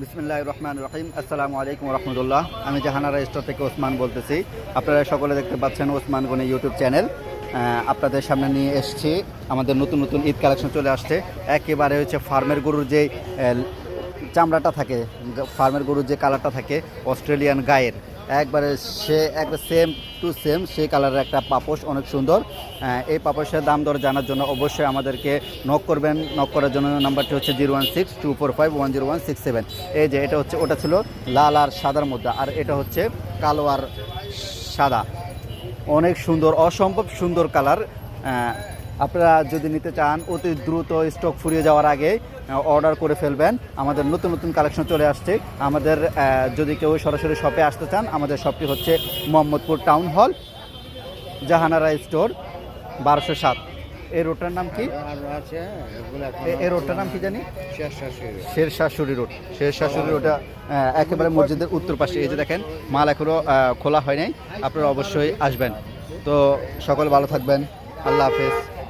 বিসমিল্লাহ রহমান রহিম আসসালামু আলাইকুম রহমতুল্লাহ আমি জাহানারা স্টোর থেকে ওসমান বলতেছি। আপনারা সকলে দেখতে পাচ্ছেন ওসমান গনি ইউটিউব চ্যানেল। আপনাদের সামনে নিয়ে এসছি। আমাদের নতুন নতুন ঈদ কালেকশন চলে আসছে। একেবারে হচ্ছে ফার্মের গরুর যে চামড়াটা থাকে, ফার্মের গরুর যে কালারটা থাকে, অস্ট্রেলিয়ান গায়ের। একবারে সে, একবার সেম টু সেম সেই কালারের একটা পাপোশ, অনেক সুন্দর। এই পাপোশের দাম দর জানার জন্য অবশ্যই আমাদেরকে নক করবেন। নক করার জন্য নাম্বারটি হচ্ছে zero one six two four five one zero one six seven এই যে, এটা হচ্ছে, ওটা ছিল লাল আর সাদার মধ্যে আর এটা হচ্ছে কালো আর সাদা। অনেক সুন্দর, অসম্ভব সুন্দর কালার আপনারা যদি নিতে চান, অতি দ্রুত স্টক ফুরিয়ে যাওয়ার আগে অর্ডার করে ফেলবেন। আমাদের নতুন নতুন কালেকশন চলে আসছে। আমাদের যদি কেউ সরাসরি শপে আসতে চান, আমাদের শপটি হচ্ছে Mohammadpur town hall Jahanara store বারোশো সাত। এই রোডটার নাম কি? এই রোডটার নাম কি জানি? শের শাশুড়ি রোড শের শাশুড়ি রোডটা একেবারে মসজিদের উত্তর পাশে। এই যে দেখেন, মাল এখনও খোলা হয় নাই। আপনারা অবশ্যই আসবেন। তো সকল ভালো থাকবেন। আল্লাহ হাফেজ।